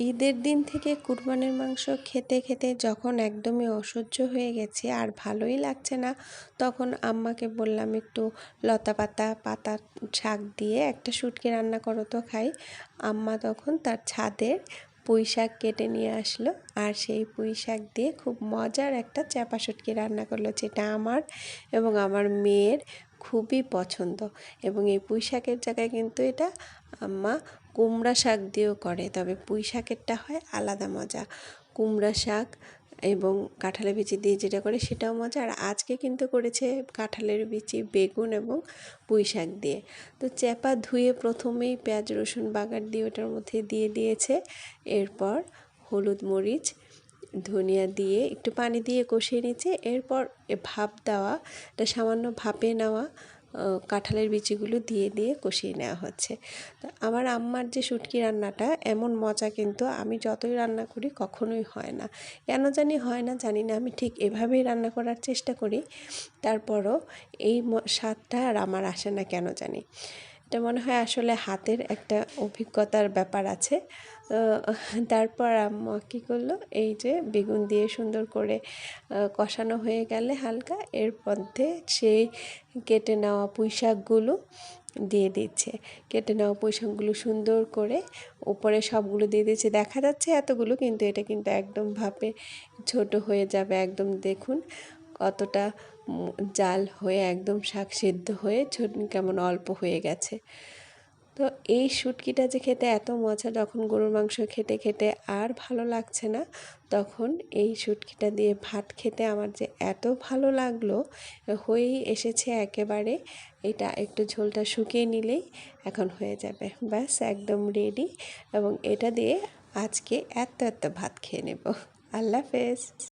ঈদের দিন থেকে কুরবানের মাংস খেতে খেতে যখন একদমই অসহ্য হয়ে গেছে আর ভালোই লাগছে না, তখন আম্মাকে বললাম, একটু লতা পাতা পাতা শাক দিয়ে একটা শুটকি রান্না করো তো খাই। আম্মা তখন তার ছাদের পুঁই শাক কেটে নিয়ে আসলো আর সেই পুঁই শাক দিয়ে খুব মজার একটা চ্যাপা শুটকি রান্না করল, যেটা আমার এবং আমার মেয়ের খুবই পছন্দ। এবং এই পুঁই শাকের জায়গায় কিন্তু এটা আম্মা কুমড়া শাক দিয়েও করে, তবে পুঁই শাকেরটা হয় আলাদা মজা। কুমড়া শাক এবং কাঁঠালের বিচি দিয়ে যেটা করে সেটাও মজা। আর আজকে কিন্তু করেছে কাঁঠালের বিচি বেগুন এবং পুঁই শাক দিয়ে। তো চ্যাপা ধুয়ে প্রথমেই পেঁয়াজ, রসুন, বাগার দিয়ে ওটার মধ্যে দিয়ে দিয়েছে। এরপর হলুদ মরিচ, ধনিয়া দিয়ে একটু পানি দিয়ে কষিয়ে নিচ্ছে। এরপর ভাপ দেওয়া, এটা সামান্য ভাপে নেওয়া কাঁঠালের বিচিগুলো দিয়ে দিয়ে কষিয়ে নেওয়া হচ্ছে। তো আমার আম্মার যে শুটকি রান্নাটা, এমন মজা কিন্তু আমি যতই রান্না করি কখনোই হয় না। কেন জানি হয় না জানি না, আমি ঠিক এভাবেই রান্না করার চেষ্টা করি। তারপরও এই স্বাদটা আর আমার আসে না কেন জানি। এটা মনে হয় আসলে হাতের একটা অভিজ্ঞতার ব্যাপার আছে। তারপর আম্মা কী করল? এই যে বেগুন দিয়ে সুন্দর করে কষানো হয়ে গেলে হালকা, এর মধ্যে সেই কেটে নেওয়া পুঁই শাকগুলো দিয়ে দিচ্ছে। কেটে নেওয়া পুঁই শাকগুলো সুন্দর করে উপরে সবগুলো দিয়ে দিচ্ছে। দেখা যাচ্ছে এতগুলো, কিন্তু এটা কিন্তু একদম ভাপে ছোট হয়ে যাবে। একদম দেখুন কতটা জাল হয়ে একদম শাক সেদ্ধ হয়ে কেমন অল্প হয়ে গেছে। তো এই শুটকিটা যে খেতে এত মজা যখন গরুর মাংস খেতে খেতে আর ভালো লাগছে না, তখন এই শুটকিটা দিয়ে ভাত খেতে আমার যে এত ভালো লাগল, হয়েই এসেছে একেবারে। এটা একটু ঝোলটা শুকিয়ে নিলেই এখন হয়ে যাবে। ব্যাস, একদম রেডি এবং এটা দিয়ে আজকে এত এত ভাত খেয়ে নেব। আল্লাহ হাফেজ।